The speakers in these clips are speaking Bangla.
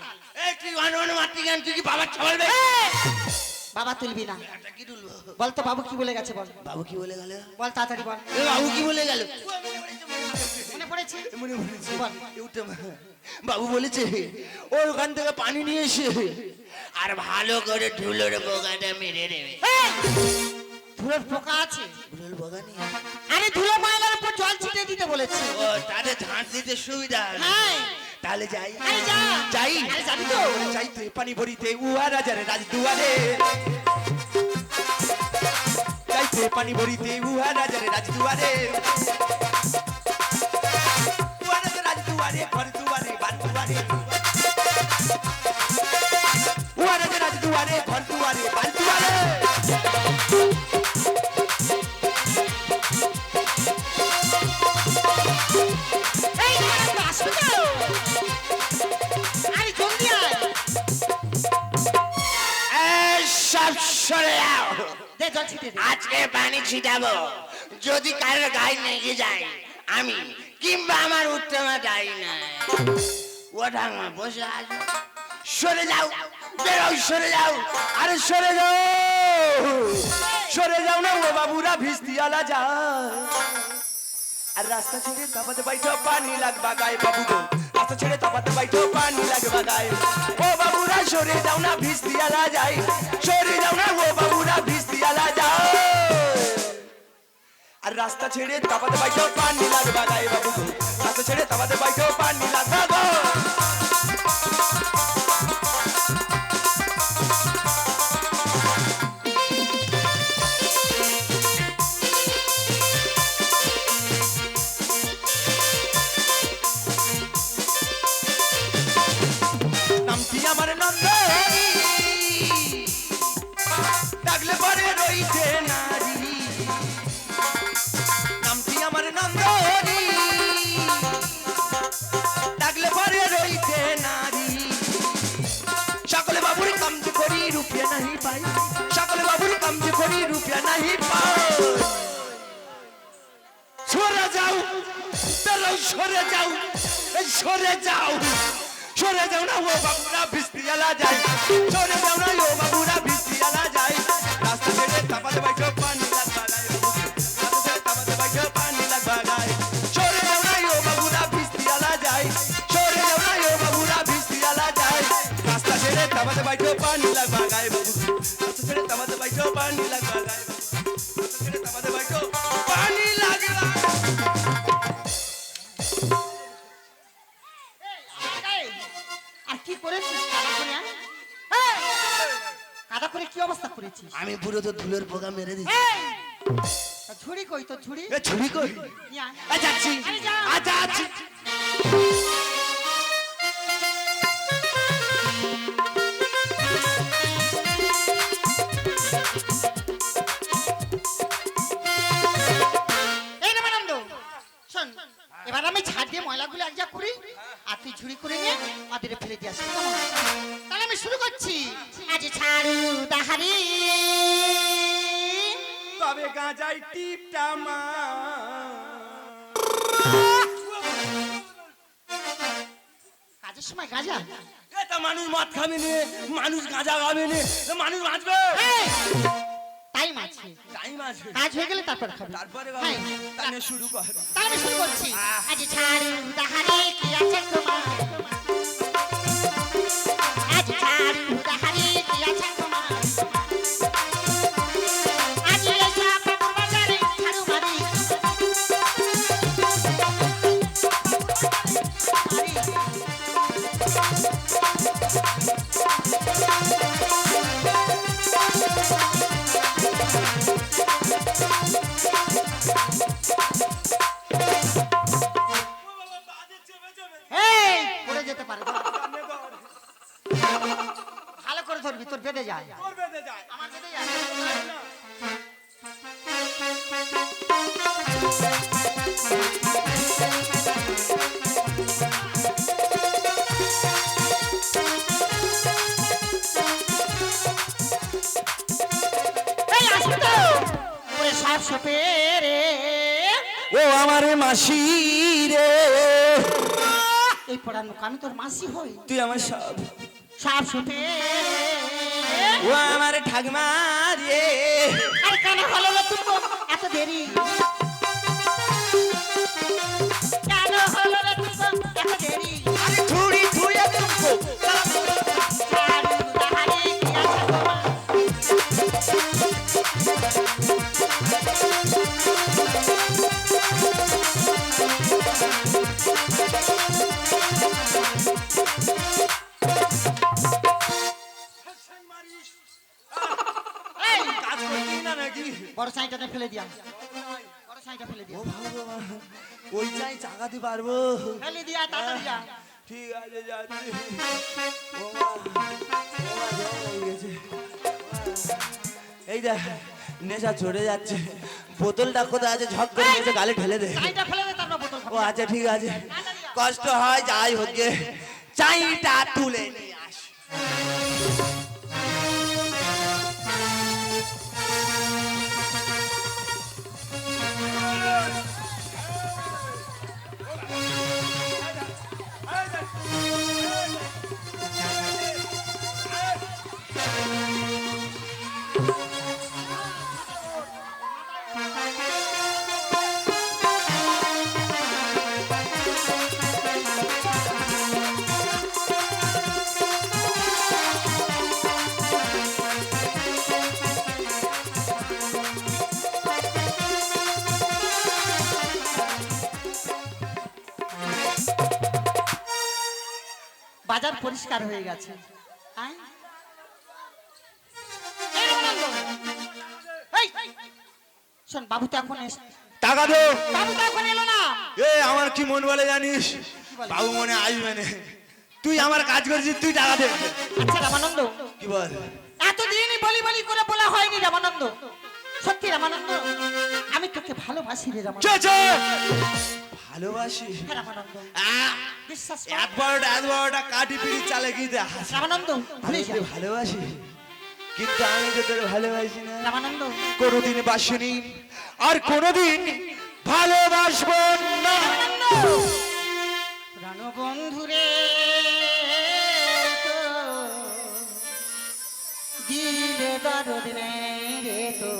মাতাল এই তুই অন অন মারতে গেন তুই কি বাবার ছাগল বে বাবা তুলবি না। কি তুলবো? বল তো বাবু কি বলে গেছে বল। বাবু কি বলে গেল? বল তাড়াতাড়ি বল। এ বাবু কি বলে গেল? মনে পড়েছে? মনে পড়েছে। বল। উঠে বাবু বলেছে ওর ওখান থেকে পানি নিয়ে এসে আর ভালো করে ঢুলোর বোগাটা মেরে দেবে। ধুলোর পোকা আছে? ঢুলোর বোগা নিয়ে আরে ধুলো ময়লার উপর জল ছিটিয়ে দিতে বলেছি। ও তাহলে ঝাঁট দিতে সুবিধা। হ্যাঁ। তাহলে যাই। যাই। যাই যাবি তো। পানি ভরিতে উহা রাজার রাজ দুয়ারে। পানি ভরিতে উহা রাজার রাজ দুয়ারে। ছিটাবো যদি কারোর গায়ে লেগে যায়, আমি কিংবা আমার উত্তমা যাই না। ও ঢাঙ্গা বসে আছো। সরে যাও বেরো সরে যাও। আরে সরে যাও। সরে যাও না ও বাবুরা ভিস্তি আলা যায় আর রাস্তা ছেড়ে তাপাতে বাইটো পানি লাগবা গায়ে বাবু গো রাস্তা ছেড়ে তাপাতে বাইটো পানি লাগবা গায়ে। ও বাবুরা, সরে যাও না ভিস্তি আলা যায় সরে যাও না, ও বাবুরা ভিস্তি আলা আর রাস্তা ছেড়ে তাপাতে বাইকেও পানি লাগবা গায়ে বাবু। রাস্তা ছেড়ে তাপাতে বাইকেও পানি লাগবা বেরো সরে যাও সরে যাও। সরে যাও না, ও বাবুরা বিস্তিয়ালা যায়। সরে যাও না, ও বাবুরা বিস্তিয়ালা যায়। রাস্তা ছেড়ে তাপাতে বাইঠো পানি লাগবা গায়ে রাস্তা তাপাতে বাইঠো পানি লাগবা গায়ে সরে যাও না, ও বাবুরা বিস্তিয়ালা যায়। সরে যাও না, ও বাবুরা বিস্তিয়ালা যায়। রাস্তা ছেড়ে তাপাতে বাইঠো পানি লাগবা গায়ে পুরো তো ধুলোর পোকা মেরে দিচ্ছে। ছুরি কই? তো ছুরি? ছুরি কই? আচ্ছা আচ্ছা। আ গাঁজাই টিপটা মা। কাজের সময় গাজা? এটা মানুষ মদ খাবে নে মানুষ গাঁজা খাবে নে মানুষ বাঁচবে। টাইম আছে। টাইম আছে। কাজ হয়ে গেলে তারপর খাবি। তারপরে হ্যাঁ। তাহলে শুরু কর। তাহলে শুরু করছি। আজ ছাড়ু দাহারি কি আছে তোমার? আমি তোর মাসি হই। তুই আমার সব সব শুতে। ও আমার ঠাকমা রে। আর কেন হলো তুই এত দেরি। বড় ফেলে দিয়া। বড় সাইডটা ফেলে দিয়া। ও ভগবান ওই চাই চাকাতে পারব। ফেলে দিয়া তাড়াতাড়ি যা। ঠিক আছে যাচ্ছি। ও মা, ও মা, হয়ে গেছে। এই দেখ নেশা চড়ে যাচ্ছে। বোতলটা কোথায় আছে? ঝক করে নেশা গালে ঢেলে দে। ফেলে দে ও আচ্ছা ঠিক আছে। কষ্ট হয় যাই হোক চাইটা তুলে নিয়ে পরিষ্কার হয়ে গেছে। শোন বাবু তো এখন টাকা দে। বাবু তো এখন এলো না। এ আমার কি মন বলে জানিস? বাবু মনে আসবে না। তুই আমার কাজ করেছিস তুই টাকা দে। আচ্ছা রামানন্দ। কি বল? এতদিনই বলি বলি করে বলা হয়নি রামানন্দ। সত্যি রামানন্দ আমি তোকে ভালোবাসি রে রামানন্দ। ভালোবাসি। হ্যাঁ, রামানন্দ। বিশ্বাস কাটি পিড়ি চালে কি ভালোবাসি। কিন্তু আমি তো তোর ভালোবাসি না। রামানন্দ। কোনোদিন বাসিনি আর কোনোদিন ভালোবাসবো না। দিলে রে তো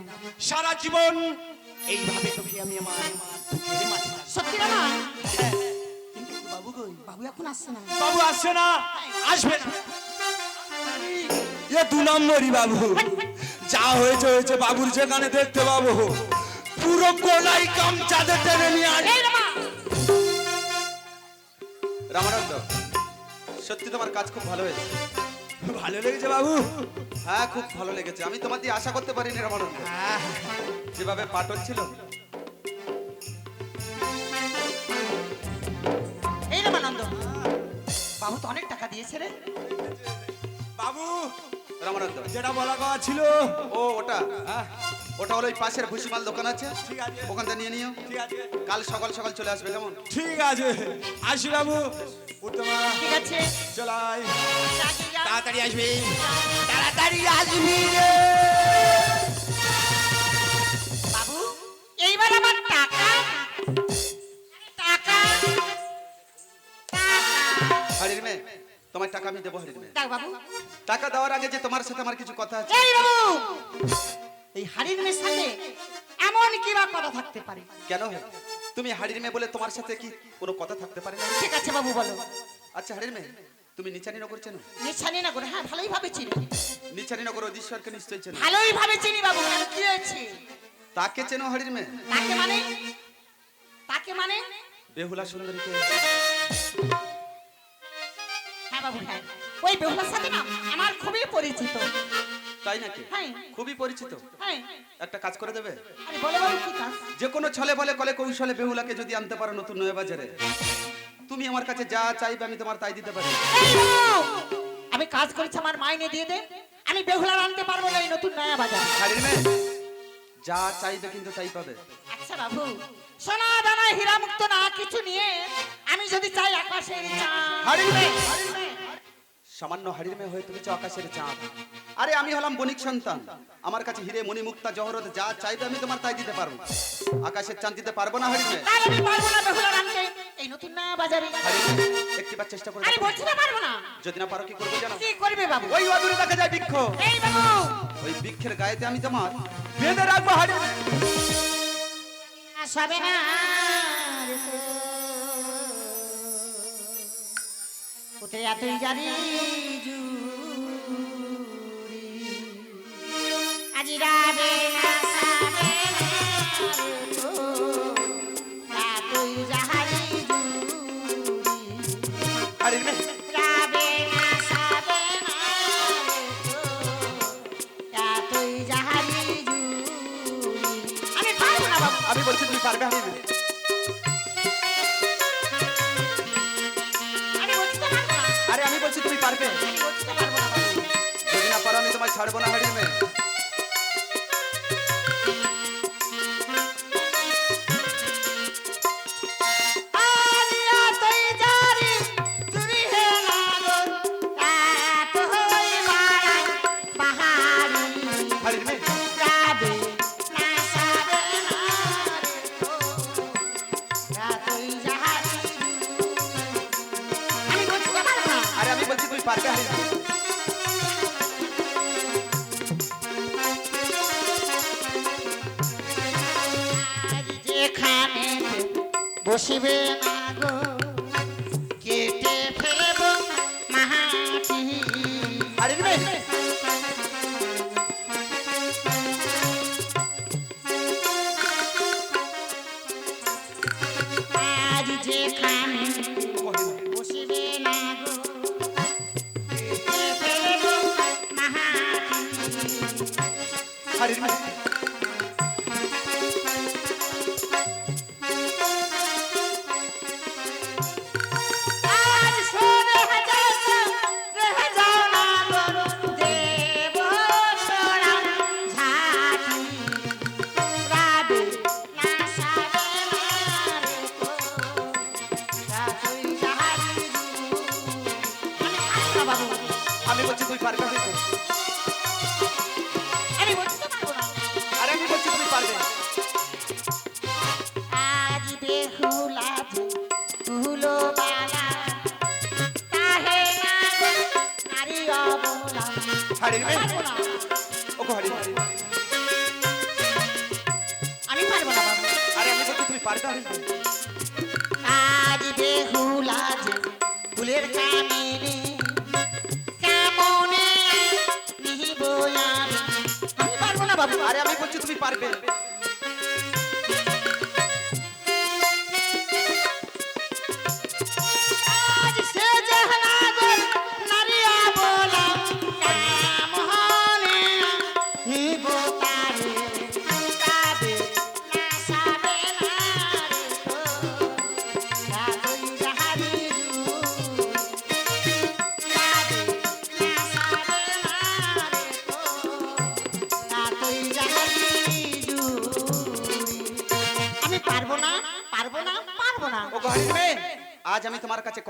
দিলাম সারা জীবন এইভাবে তোকে আমি আমার। সত্যি? হ্যাঁ, বাবু কই বাবু এখন আসছে না। বাবু আসছে না আসবে না। এ দু নম্বরই বাবু। যা হয়েছে হয়েছে বাবুর যেখানে দেখতে পাবো। পুরো কোলাই কাম চাঁদের টেনে নিয়ে আস এই রে মা। রামানন্দ সত্যি তোমার কাজ খুব ভালো হয়েছে। ভালো লেগেছে বাবু। হ্যাঁ খুব ভালো লেগেছে। আমি তোমার দিয়ে আশা করতে পারিনি রামানন্দ। যেভাবে পাঠ হচ্ছিল। এই রে মানন্দ বাবু তো অনেক টাকা দিয়েছে রে। বাবু রামানন্দ। যেটা বলা কথা ছিল। ও ওটা? হ্যাঁ, ওটা হলো ওই পাশের ভুসিমাল দোকান আছে। ঠিক আছে। ওখান নিয়ে নিও। ঠিক আছে। কাল সকাল সকাল চলে আসবে কেমন? ঠিক আছে। আসি বাবু। উত্তমা ঠিক আছে। চলাই। তাড়াতাড়ি আসবি। তাড়াতাড়ি আসবি বাবু এইবার আমার টাকা। টাকা। টাকা। হাড়ির মেয়ে তোমার টাকা আমি দেবো হাড়ির মেয়ে। বাবু। টাকা দেওয়ার আগে যে তোমার সাথে আমার কিছু কথা আছে। এই বাবু এই হাড়ির মেয়ের সাথে এমন কি বা কথা থাকতে পারে? কেন? তুমি হাড়ির মেয়ে বলে তোমার সাথে কি কোনো কথা থাকতে পারে না? ঠিক আছে বাবু বলো। আচ্ছা হাড়ির মেয়ে তুমি নিচানি নগর চেনো? নিশানি না করে হ্যাঁ ভালোই ভাবে চিনি। নিচানি নগর অধীশ্বরকে নিশ্চয়ই চেনো। ভালোই ভাবে চিনি বাবু কেন কি হয়েছে? তাকে চেনো হাড়ির মেয়ে? তাকে মানে? তাকে মানে? বেহুলা সুন্দরীকে। হ্যাঁ বাবু হ্যাঁ। ওই বেহুলার সাথে না আমার খুবই পরিচিত। তাই নাকি? হ্যাঁ। খুবই পরিচিত? হ্যাঁ। একটা কাজ করে দেবে? আরে বলো বাবু কি কাজ? যে কোনো ছলে বলে কলে কৌশলে বেহুলাকে যদি আনতে পারো নতুন নয় বাজারে তুমি আমার কাছে যা চাইবে আমি তোমার তাই দিতে পারি। আমি কাজ করেছি আমার মাইনে দিয়ে দে। আমি বেহুলা আনতে পারব না এই নতুন নয়া বাজার। হাড়ির মেয়ে যা চাইবে কিন্তু তাই পাবে। আচ্ছা বাবু সোনা দানা হীরা মুক্ত না কিছু নিয়ে আমি যদি চাই আকাশের চাঁদ। হারিয়ে সামান্য হাড়ির মেয়ে হয়ে তুমি চাও আকাশের চাঁদ। আরে আমি হলাম বণিক সন্তান। আমার কাছে হিরে মণি মুক্তা জহরত যা চাইবে আমি তোমার তাই দিতে পারব। আকাশের চাঁদ দিতে পারব না হাড়ির মেয়ে? আমি পারব না আনতে এই নতুন নয়া বাজারে। একটিবার চেষ্টা করে আরে বলছি না পারব না। যদি না পারো কি করব জানো? কি করবে বাবু? ওই অদূরে দেখা যায় বৃক্ষ। এই বাবু। ওই বৃক্ষের গায়েতে আমি তোমার বেঁধে রাখব মেয়ে। সবে না রে তো। কোথায় এতই জানি আজি রাবে না সাবে। এতই জাহারি মেয়ে রাবে না সাবে। এতই জাহারি আমি পারব না আমি বলছি তুমি পারবে আমি ছাড়বো না বসিবে না গো। আমি বলছি তুমি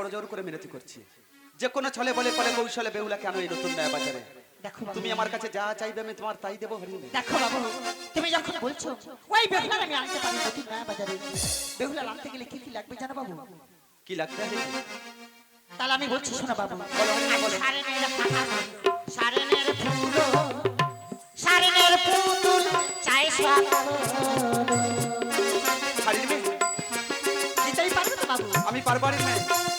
কাছে করজোর করে মিনতি করছি। যে কোনো ছলে বলে বলে কৌশলে বেহুলা কেন এই নতুন নয়া বাজারে দেখো তুমি আমার কাছে যা চাইবে আমি তোমার তাই দেবো হরিণ। দেখো বাবু তুমি যখন বলছো ওই বেহুলার আমি আনতে পারি নতুন নয়া বাজারে বেহুলার আনতে গেলে কি কি লাগবে জানো বাবু? কি লাগবে তাহলে আমি বলছি শোনো বাবু। বলো, বলো। সারেনের সারেনের ফুলো সারেনের পুতুল চাই বাবু? আমি পারব হরিণ।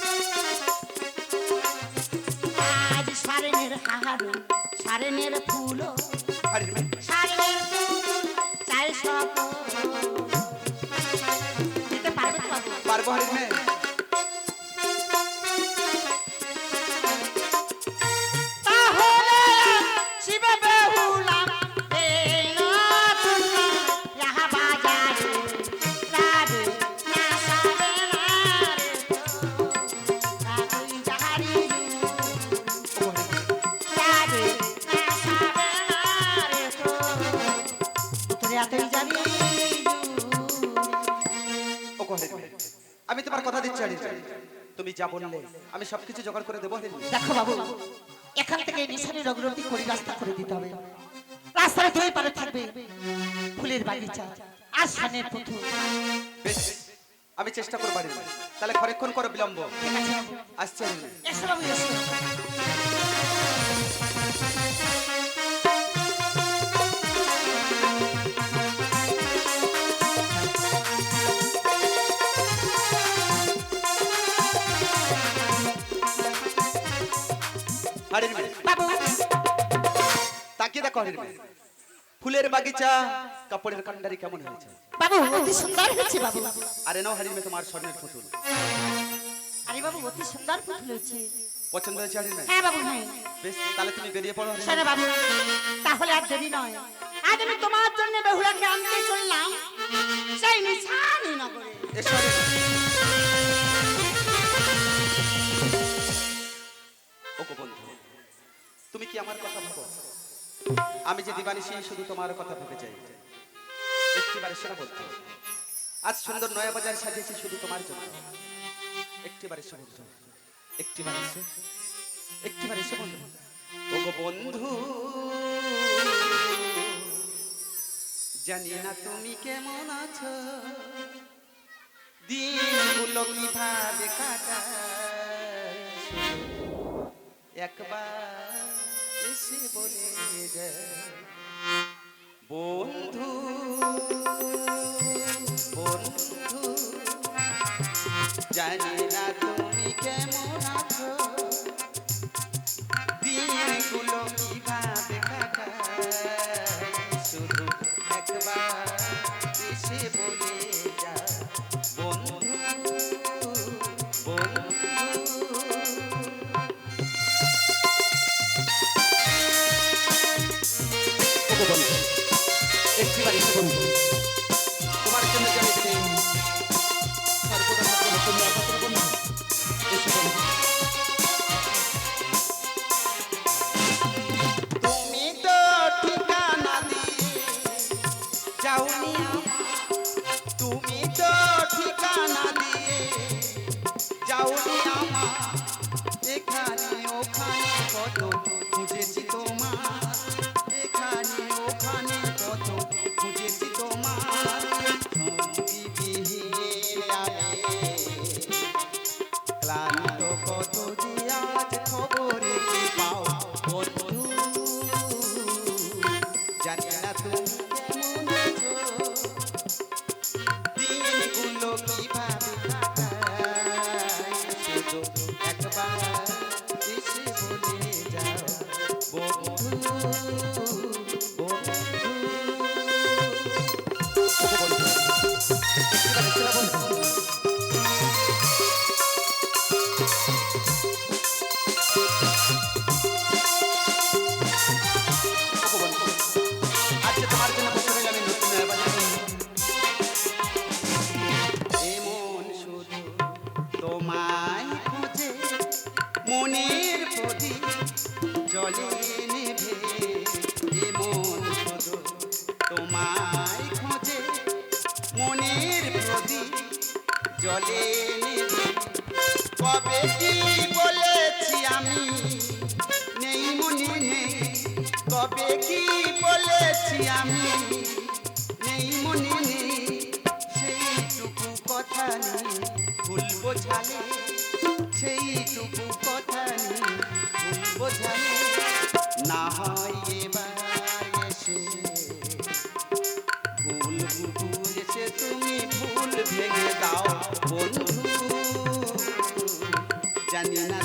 যা বললে আমি সবকিছু জোগাড় করে দেবো দেখো বাবু এখান থেকে নিশানের অগ্রগতি করে রাস্তা করে দিতে হবে। রাস্তার দুই পারে থাকবে। ফুলের বাগিচা আর সানের পুতুল। বেশ আমি চেষ্টা করব মেয়ে। তাহলে খরেক্ষণ করো বিলম্ব। আসছে এসো বাবু এসো। হরিণ মেয়ে, তাকিয়ে দেখো মেয়ে। ফুলের বাগিচা কাপড়ের কান্ডারি কেমন হয়েছে? বাবু অতি সুন্দর হয়েছে বাবু। আরে নাও হারিমে তোমার স্বর্ণের পুতুল। আরে বাবু অতি সুন্দর পুতুল হয়েছে। পছন্দ হয়েছে হারিমে হ্যাঁ বাবু হ্যাঁ। বেশ তাহলে তুমি বেরিয়ে পড়ো শোনো বাবু তাহলে আর দেরি নয়। আজ আমি তোমার জন্য বেহুলাকে আনতে চললাম সেই নিশানি নগরে। এসো। ওগো বন্ধু। তুমি কি আমার কথা ভাবো? আমি যে দিবানিশি শুধু তোমার কথা ভেবে যাই একটিবার না বলতো আজ সুন্দর নয়া বাজার সাজিয়েছি শুধু তোমার জন্য। একটিবার এসো বন্ধু। একটিবার এসো একটিবার বন্ধু। ওগো বন্ধু, জানি না তুমি কেমন আছো। দিনগুলো কীভাবে কাটায় একবার এসে বলে বন্ধু বন্ধু জানি না তুমি কেমন আছো। দিনগুলো কীভাবে ওখানে সেইটুকু কথা বোঝানি না হয় ভুল বুঝেছে তুমি ভুল ভেঙে দাও বন্ধু। জানি না